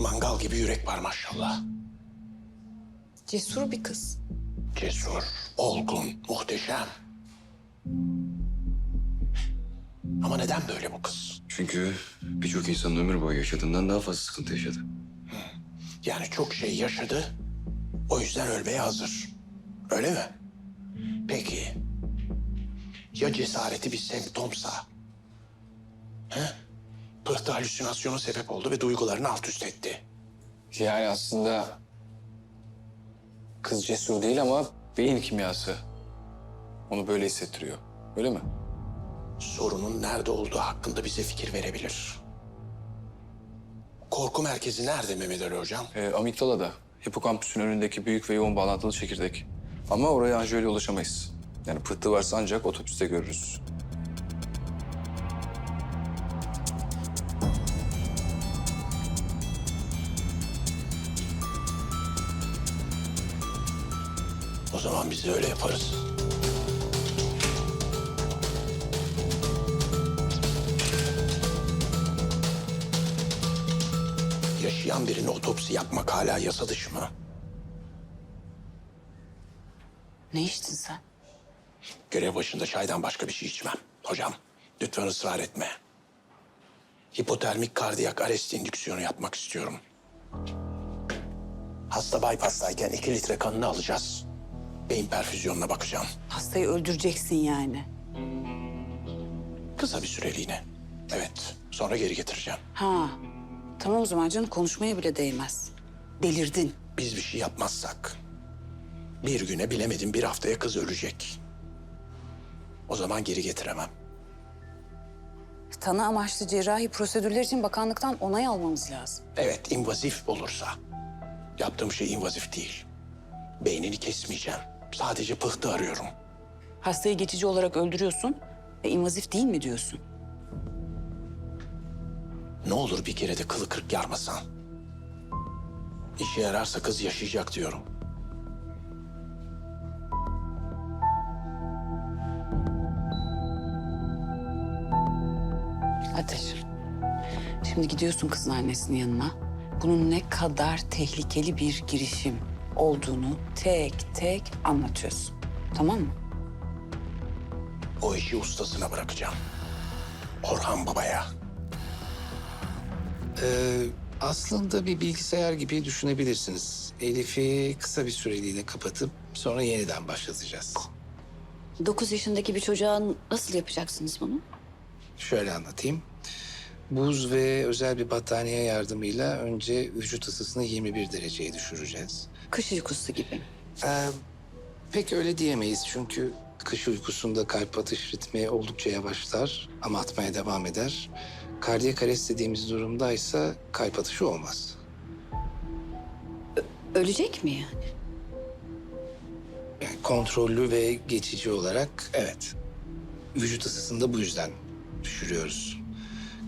Mangal gibi yürek var maşallah. Cesur bir kız. Cesur, olgun, muhteşem. Ama neden böyle bu kız? Çünkü birçok insanın ömür boyu yaşadığından daha fazla sıkıntı yaşadı. Yani çok şey yaşadı. O yüzden ölmeye hazır. Öyle mi? Peki. Ya cesareti bir semptomsa? He? Pıhtı halüsinasyona sebep oldu ve duygularını alt üst etti. Yani aslında kız cesur değil ama beyin kimyası onu böyle hissettiriyor. Öyle mi? Sorunun nerede olduğu hakkında bize fikir verebilir. Korku merkezi nerede Mehmet Ali Hocam? Ee, amigdalada, hipokampüsün önündeki büyük ve yoğun bağlantılı çekirdek. Ama oraya anjiyoyla ulaşamayız. Yani pıhtı varsa ancak otopüste görürüz. O zaman biz de öyle yaparız. Yaşayan birine otopsi yapmak hala yasa dışı mı? Ne içtin sen? Görev başında çaydan başka bir şey içmem. Hocam, lütfen ısrar etme. Hipotermik kardiyak arrest indüksiyonu yapmak istiyorum. Hasta bypass'tayken iki litre kanını alacağız. Beyin perfüzyonuna bakacağım. Hastayı öldüreceksin yani. Kısa bir süreliğine. Evet, sonra geri getireceğim. Ha. Tamam o zaman canım konuşmaya bile değmez. Delirdin. Biz bir şey yapmazsak bir güne bilemedim bir haftaya kız ölecek. O zaman geri getiremem. Tanı amaçlı cerrahi prosedürler için bakanlıktan onay almamız lazım. Evet, invazif olursa. Yaptığım şey invazif değil. Beynini kesmeyeceğim. Sadece pıhtı arıyorum. Hastayı geçici olarak öldürüyorsun ve invazif değil mi diyorsun? Ne olur bir kere de kılı kırk yarmasan. İşe yararsa kız yaşayacak diyorum. Ateş. Şimdi gidiyorsun kızın annesinin yanına. Bunun ne kadar tehlikeli bir girişim olduğunu tek tek anlatıyorsun. Tamam mı? O işi ustasına bırakacağım. Orhan Baba'ya. Ee, aslında bir bilgisayar gibi düşünebilirsiniz. Elif'i kısa bir süreliğine kapatıp sonra yeniden başlatacağız. 9 yaşındaki bir çocuğa nasıl yapacaksınız bunu? Şöyle anlatayım. Buz ve özel bir battaniye yardımıyla önce vücut ısısını 21 dereceye düşüreceğiz. Kış uykusu gibi. Ee, pek öyle diyemeyiz çünkü kış uykusunda kalp atış ritmi oldukça yavaşlar ama atmaya devam eder. Kardiyak arrest dediğimiz durumdaysa kalp atışı olmaz. Ölecek mi yani? Yani kontrollü ve geçici olarak evet. Vücut ısısını da bu yüzden düşürüyoruz.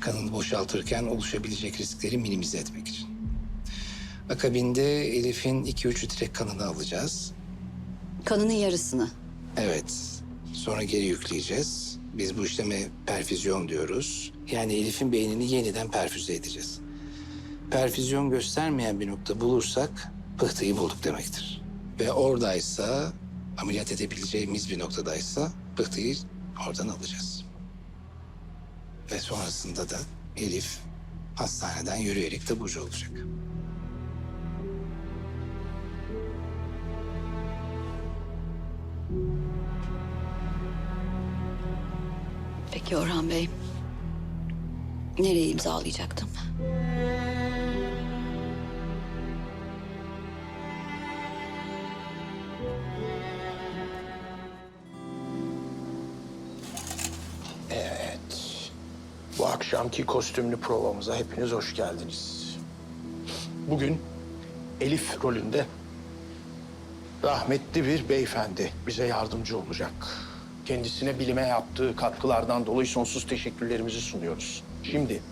Kanını boşaltırken oluşabilecek riskleri minimize etmek için. Akabinde Elif'in 2-3 litre kanını alacağız. Kanının yarısını. Evet. Sonra geri yükleyeceğiz. Biz bu işleme perfüzyon diyoruz. Yani Elif'in beynini yeniden perfüze edeceğiz. Perfüzyon göstermeyen bir nokta bulursak pıhtıyı bulduk demektir. Ve oradaysa, ameliyat edebileceğimiz bir noktadaysa pıhtıyı oradan alacağız. Ve sonrasında da Elif hastaneden yürüyerek taburcu olacak. Peki Orhan Bey. Nereye imzalayacaktım? Akşamki kostümlü provamıza hepiniz hoş geldiniz. Bugün Elif rolünde rahmetli bir beyefendi bize yardımcı olacak. Kendisine bilime yaptığı katkılardan dolayı sonsuz teşekkürlerimizi sunuyoruz. Şimdi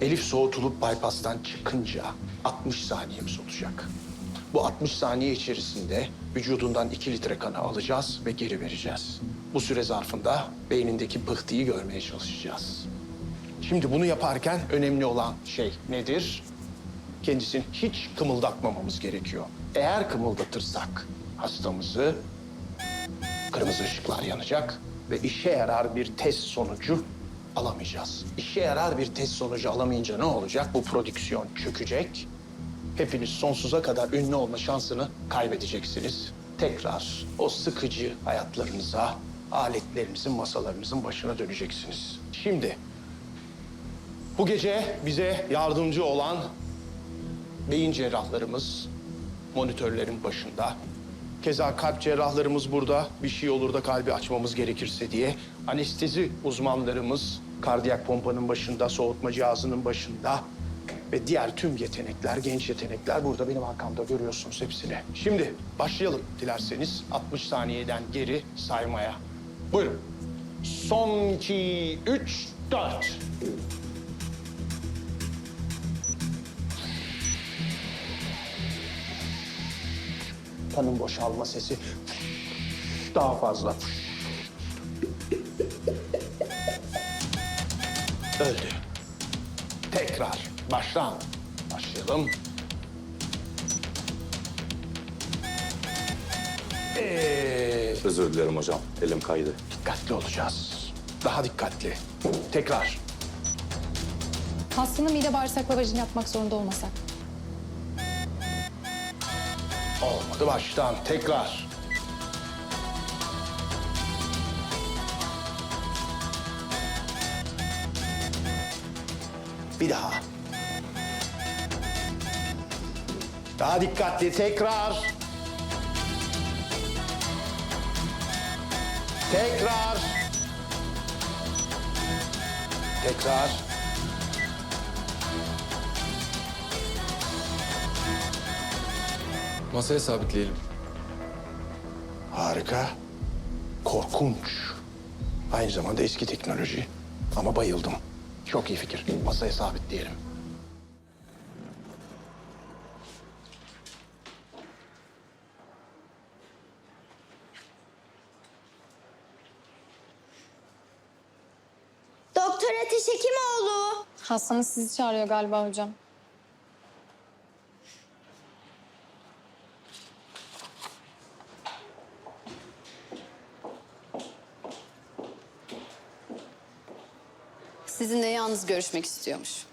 Elif soğutulup bypass'tan çıkınca 60 saniyemiz olacak. Bu 60 saniye içerisinde vücudundan 2 litre kanı alacağız ve geri vereceğiz. Bu süre zarfında beynindeki pıhtıyı görmeye çalışacağız. Şimdi bunu yaparken önemli olan şey nedir? kendisini hiç kımıldatmamamız gerekiyor. Eğer kımıldatırsak hastamızı kırmızı ışıklar yanacak ve işe yarar bir test sonucu alamayacağız. İşe yarar bir test sonucu alamayınca ne olacak? Bu prodüksiyon çökecek. Hepiniz sonsuza kadar ünlü olma şansını kaybedeceksiniz. Tekrar o sıkıcı hayatlarınıza, aletlerinizin, masalarınızın başına döneceksiniz. Şimdi bu gece bize yardımcı olan beyin cerrahlarımız monitörlerin başında. Keza kalp cerrahlarımız burada. Bir şey olur da kalbi açmamız gerekirse diye. Anestezi uzmanlarımız kardiyak pompanın başında, soğutma cihazının başında. Ve diğer tüm yetenekler, genç yetenekler burada benim arkamda görüyorsunuz hepsini. Şimdi başlayalım dilerseniz 60 saniyeden geri saymaya. Buyurun. Son iki, üç, dört. Kanın boşalma sesi daha fazla. Öldü. Tekrar baştan başlayalım. Ee, Özür dilerim hocam. Elim kaydı. dikkatli olacağız. Daha dikkatli. Tekrar. Hastanın mide bağırsak lavajını yapmak zorunda olmasak. Olmadı baştan. Tekrar. Bir daha. Daha dikkatli. Tekrar. Tekrar. Tekrar. Masaya sabitleyelim. Harika. Korkunç. Aynı zamanda eski teknoloji. Ama bayıldım. Çok iyi fikir. Masaya sabitleyelim. Doktor Ateş Hekimoğlu. Hastanız sizi çağırıyor galiba hocam. Sizinle yalnız görüşmek istiyormuş.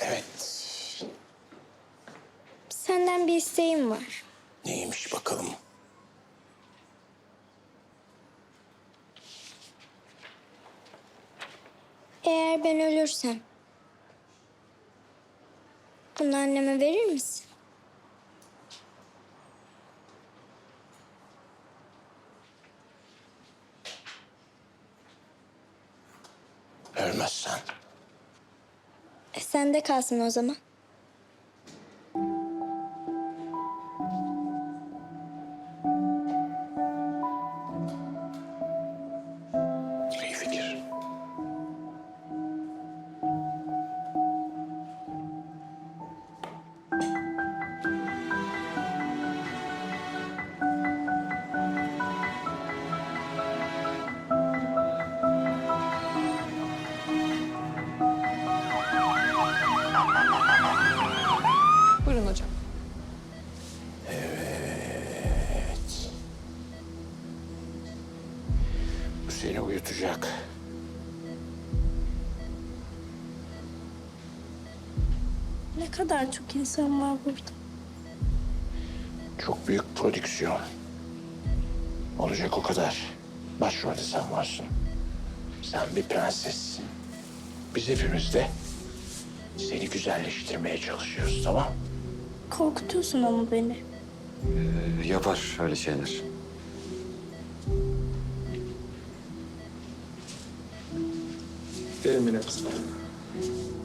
Evet. Senden bir isteğim var. Neymiş bakalım? Eğer ben ölürsem... Bunu anneme verir misin? Ölmezsen. E, sende kalsın o zaman. Seni uyutacak. Ne kadar çok insan var burada. Çok büyük prodüksiyon. Olacak o kadar. Başrolde sen varsın. Sen bir prensessin. Biz hepimiz de seni güzelleştirmeye çalışıyoruz tamam Korkutuyorsun ama beni. Ee, yapar öyle şeyler. Verin bir nefes. Başla.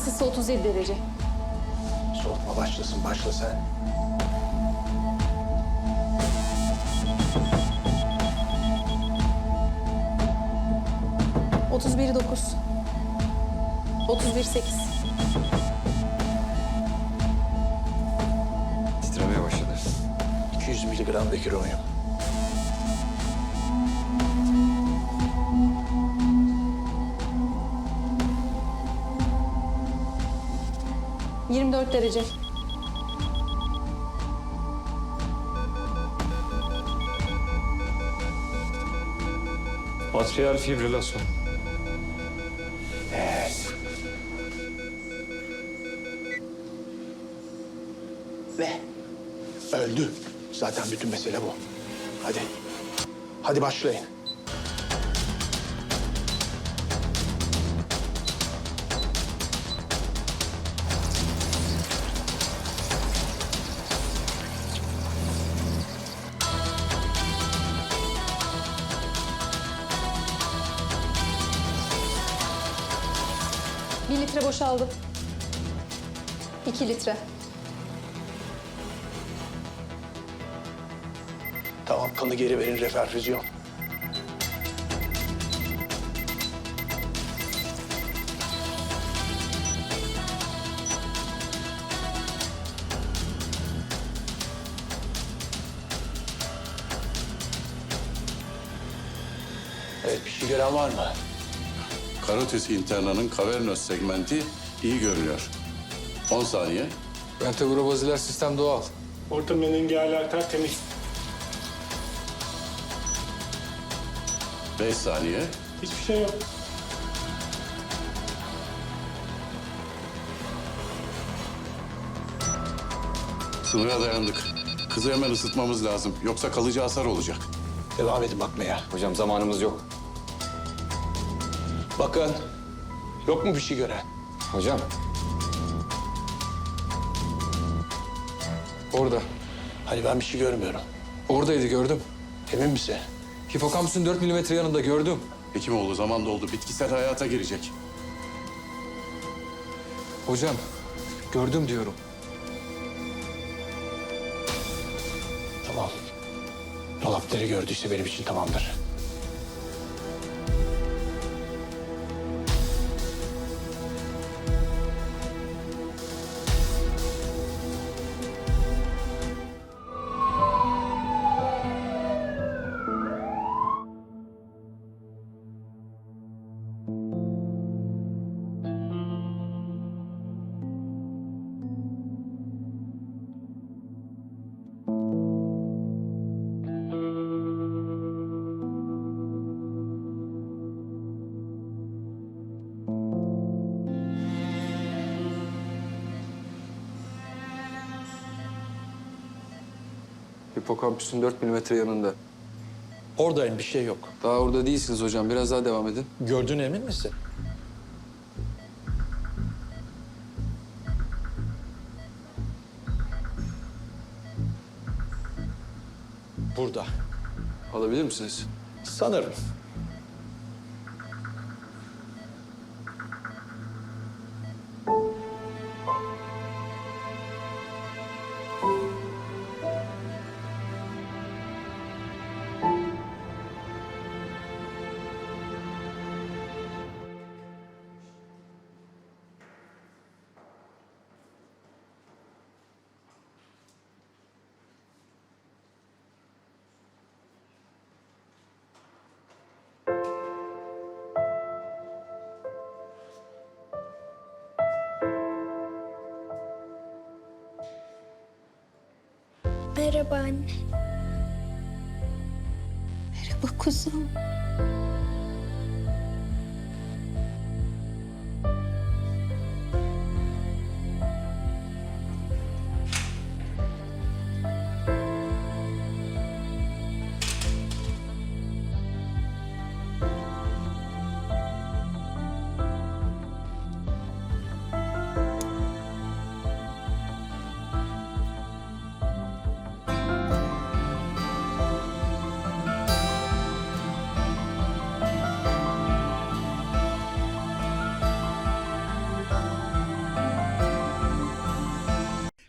Isısı 37 derece. Soğutma başlasın, başla sen. Otuz biri dokuz. Otuz bir sekiz. Titremeye başladı. 200 miligram dekironyum. Yirmi dört derece. Atrial fibrilasyon. Ve öldü. Zaten bütün mesele bu. Hadi. Hadi başlayın. Boşaldı. İki litre. Tamam kanı geri verin reperfüzyon. Evet bir şey gören var mı? Karotis internanın kavernös segmenti iyi görünüyor. 10 saniye. Ventrobasiler sistem doğal. Orta menengeal arter temiz. 5 saniye. Hiçbir şey yok. Sınıra dayandık. Kızı hemen ısıtmamız lazım. Yoksa kalıcı hasar olacak. Devam edin bakmaya. Hocam zamanımız yok. Bakın. Yok mu bir şey gören? Hocam. Orada. Hani ben bir şey görmüyorum. Oradaydı gördüm. Emin misin? Hipokampüsün 4 milimetre yanında gördüm. Hekimoğlu zaman doldu. Bitkisel hayata girecek. Hocam gördüm diyorum. Tamam. Dolapları gördüyse benim için tamamdır. Hipokampüsün 4 milimetre yanında. Oradayım bir şey yok. Daha orada değilsiniz hocam. Biraz daha devam edin. Gördüğüne emin misin? Burada. Alabilir misiniz? Sanırım. Merhaba anne. Merhaba kuzum.